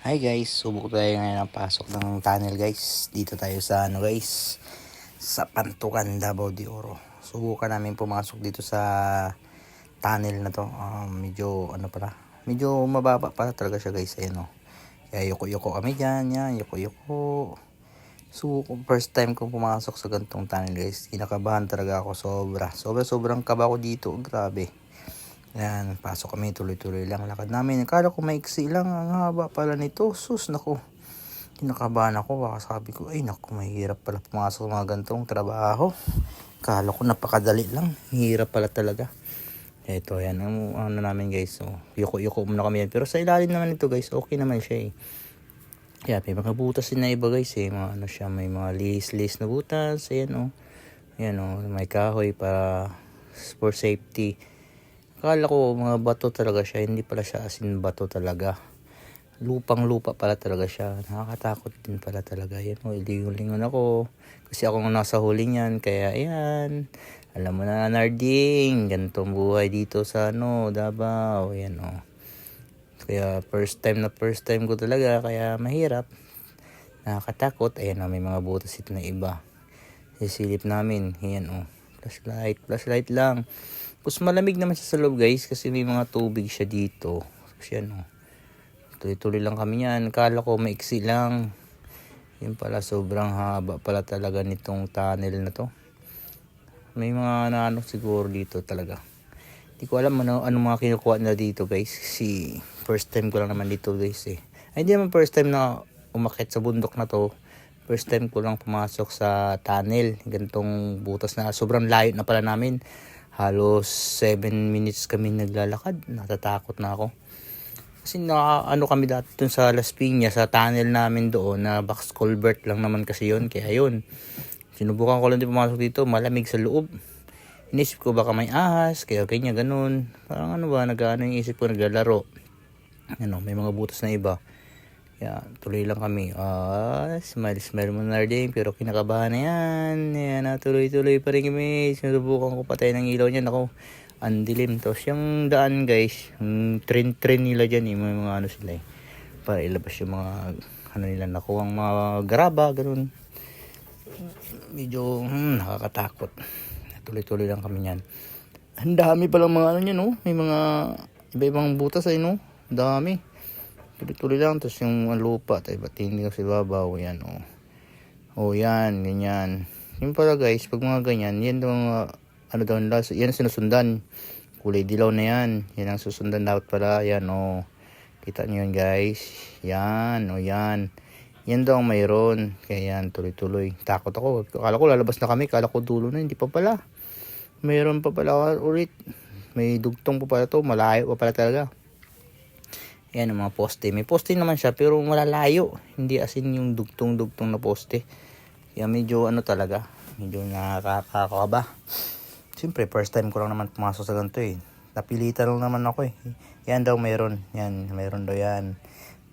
Hi guys, subok tayo ngayon ng pasok ng tunnel guys. Dito tayo sa ano guys, sa Pantukan, Davao de Oro. Subukan namin pumasok dito sa tunnel na to. Um, medyo ano pala, medyo mababa pala talaga siya guys. Ayan o. Kaya yuko-yuko kami dyan, yan, yuko-yuko. So, first time kong pumasok sa gantong tunnel guys. Kinakabahan talaga ako sobra. Sobra sobrang kaba ko dito, grabe. Yan, pasok kami tuloy-tuloy lang lakad namin. Akala ko maiksi lang, ang haba pala nito. Sus, naku. Kinakabahan ako, baka sabi ko, ay naku, mahirap pala pumasok sa mga gantong trabaho. Akala ko napakadali lang, hirap pala talaga. Ito, yan, ang ano namin guys. So, yuko-yuko muna kami yan. Pero sa ilalim naman ito guys, okay naman siya eh. Kaya may mga butas din na iba guys eh. Mga, ano siya, may mga lis-lis na butas. Ayan oh. Ayan oh, may kahoy para for safety. Akala ko mga bato talaga siya, hindi pala siya asin bato talaga. Lupang lupa pala talaga siya. Nakakatakot din pala talaga. Yan o, ilingon-lingon ako. Kasi ako nga nasa huli niyan. Kaya ayan. Alam mo na, Narding. Ganitong buhay dito sa ano, Davao. Yan o. Kaya first time na first time ko talaga. Kaya mahirap. Nakakatakot. Ayan o, may mga butas ito na iba. Sisilip namin. Ayan o. Flashlight. Flashlight lang. Tapos malamig naman siya sa loob guys kasi may mga tubig siya dito. Kasi ano, tuloy-tuloy lang kami yan. Kala ko maiksi lang. Yun pala sobrang haba pala talaga nitong tunnel na to. May mga naano siguro dito talaga. Hindi ko alam ano, ano mga kinukuha na dito guys. Kasi first time ko lang naman dito guys eh. Ay hindi naman first time na umakit sa bundok na to. First time ko lang pumasok sa tunnel. Ganitong butas na sobrang layo na pala namin halos 7 minutes kami naglalakad. Natatakot na ako. Kasi na ano kami dati dun sa Las Piñas, sa tunnel namin doon na box culvert lang naman kasi yun. Kaya yun, sinubukan ko lang din pumasok dito, malamig sa loob. Inisip ko baka may ahas, kaya kanya ganun. Parang ano ba, nag-ano yung isip ko, naglalaro. Ano, may mga butas na iba. Kaya tuloy lang kami. Ah, smile, smile mo na rin. Pero kinakabahan na yan. Yan na, tuloy-tuloy pa rin kami. Sinubukan ko patay ng ilaw niya. Ako, ang dilim. Tapos yung daan guys, yung train-train nila dyan, yung mga, mga ano sila eh. Para ilabas yung mga, ano nila, nakuha ang mga garaba, ganun. Medyo, hmm, nakakatakot. Tuloy-tuloy lang kami yan. Ang dami palang mga ano niya, no? May mga iba-ibang butas ay, no? Ang dami. Tuloy-tuloy lang. Tapos yung lupa, tayo bating sa babaw. Yan, oh. Oh, yan, ganyan. Yung pala guys, pag mga ganyan, yan daw mga, ano daw nila, yan sinusundan. Kulay dilaw na yan. Yan ang susundan dapat pala. Yan, oh. Kita nyo yan guys. Yan, oh, yan. Yan daw ang mayroon. Kaya yan, tuloy-tuloy. Takot ako. Kala ko lalabas na kami. Kala ko dulo na. Hindi pa pala. Mayroon pa pala ulit. May dugtong pa pala to. Malayo pa pala talaga. Yan ang mga poste. May poste naman siya pero malalayo. Hindi asin yung dugtong-dugtong na poste. Kaya medyo ano talaga. Medyo nakakakaba. Siyempre first time ko lang naman pumasok sa ganito eh. Napilitan lang naman ako eh. Yan daw meron. Yan, meron daw yan.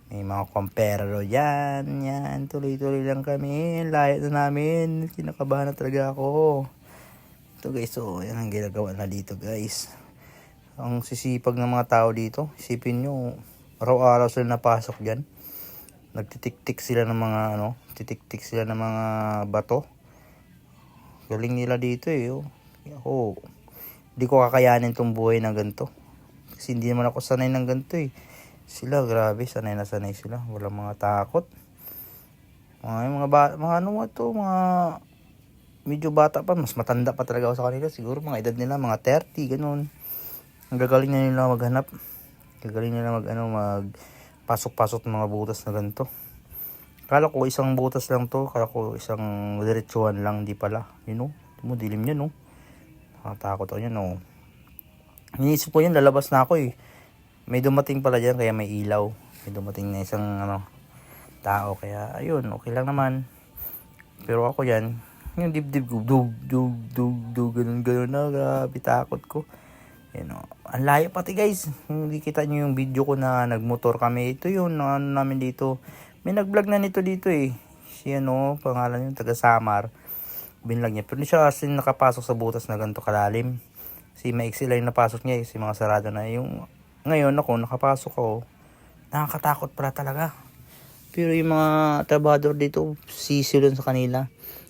May mga compero yan. Yan, tuloy-tuloy lang kami. Layo na namin. Kinakabahan na talaga ako. Ito guys, so yan ang ginagawa na dito guys. Ang sisipag ng mga tao dito. Isipin nyo, araw-araw sila napasok dyan. Nagtitik-tik sila ng mga ano, titik-tik sila ng mga bato. Galing nila dito eh. Oh. Ako, hindi ko kakayanin tong buhay na ganito. Kasi hindi naman ako sanay ng ganito eh. Sila, grabe, sanay na sanay sila. Walang mga takot. Mga, mga, ba, mga ano mo to, mga medyo bata pa, mas matanda pa talaga ako sa kanila. Siguro mga edad nila, mga 30, ganun. Ang gagaling na nila maghanap. Gagaling nila mag, ano, mag pasok-pasok ng mga butas na ganito. Kala ko isang butas lang to. Kala ko isang diretsuhan lang. Di pala. Yun know, mo dilim yun no. Nakatakot ako yun no. Inisip ko yun, lalabas na ako eh. May dumating pala dyan kaya may ilaw. May dumating na isang ano, tao. Kaya ayun, okay lang naman. Pero ako yan, yung dibdib ko, dug, dug, dug, dug, ganun, ganun na, grabe, takot ko. Yan o. Ang layo pati guys. Hindi kita nyo yung video ko na nagmotor kami. Ito yun, ano namin dito. May nag-vlog na nito dito eh. Si ano, pangalan yung taga Samar. Binlag niya. Pero siya kasi nakapasok sa butas na ganito kalalim. Si maiksi lang napasok niya. Si mga sarado na. Yung ngayon ako, nakapasok ako. Nakakatakot pala talaga. Pero yung mga trabador dito, sisilon sa kanila.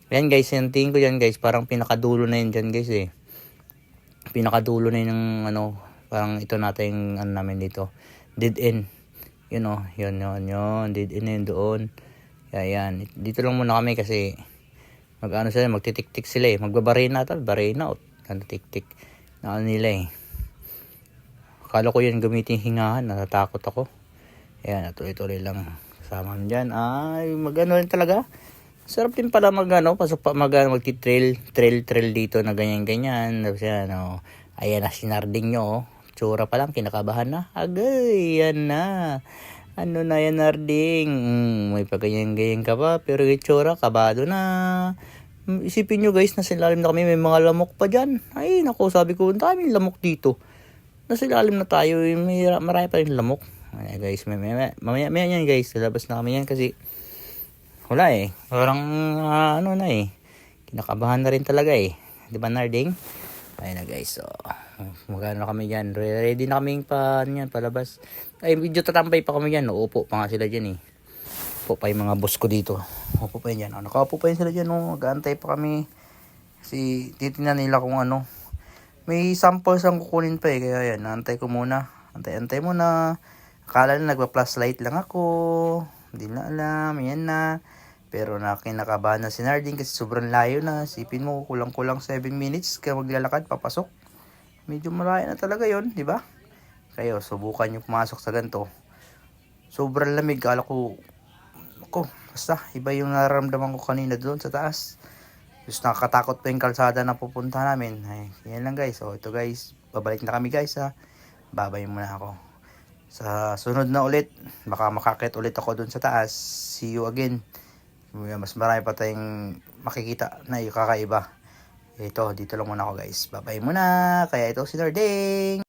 Ayan guys, yung tingin ko yan guys, parang pinakadulo na yun dyan guys eh. Pinakadulo na yun ng ano, parang ito natin yung ano namin dito. Dead end. Yun o, yun yun yun, dead end yun doon. Kaya yan, dito lang muna kami kasi mag ano sila, magtitik-tik sila eh. Magbabarena tal, barena o ano tik-tik. Na ano nila eh. Akala ko yan gamitin hingahan, natatakot ako. Ayan, tuloy-tuloy lang kasama dyan. Ay, magano rin talaga. Sarap din pala mag ano, pasok pa mag ano, magti-trail, trail, trail dito na ganyan-ganyan. Tapos yan, oh. Ayan na sinarding nyo, oh. Tsura pa lang, kinakabahan na. Agay, yan na. Ano na yan, Narding? Mm, may pagganyan-ganyan ka pa, pero yung tsura, kabado na. Mm, Isipin nyo guys, nasa ilalim na kami, may mga lamok pa dyan. Ay, naku, sabi ko, ang daming lamok dito. Nasa ilalim na tayo, eh, may, marami pa rin lamok. Ay, guys, may, may, may, mamaya, mamaya yan guys, lalabas na kami yan kasi wala eh. Parang ah, ano na eh. Kinakabahan na rin talaga eh. Di ba Narding? Ayun na guys. So, magano na kami dyan. Re- Ready na kaming pa, ano yan, palabas. Ay, medyo tatampay pa kami dyan. Uupo pa nga sila dyan eh. Upo pa yung mga boss ko dito. Upo pa yun dyan. Oh, nakaupo pa yun sila dyan. Oh. Mag-aantay pa kami. Kasi titingnan nila kung ano. May samples ang kukunin pa eh. Kaya yan, naantay ko muna. Antay-antay muna. Akala na nagpa-plus light lang ako. Hindi na alam. Yan na. Pero na kinakabahan na si Narding kasi sobrang layo na. Sipin mo, kulang-kulang 7 minutes ka maglalakad, papasok. Medyo malayo na talaga yon di ba? Kayo, subukan nyo pumasok sa ganito. Sobrang lamig. Kala ko, ako, basta, iba yung nararamdaman ko kanina doon sa taas. Just nakakatakot pa yung kalsada na pupunta namin. Ay, yan lang guys. So, ito guys, babalik na kami guys ha. Babay muna ako. Sa sunod na ulit, baka makakit ulit ako doon sa taas. See you again. Mas marami pa tayong makikita na kakaiba. Ito, dito lang muna ako guys. Babay muna. Kaya ito si Narding.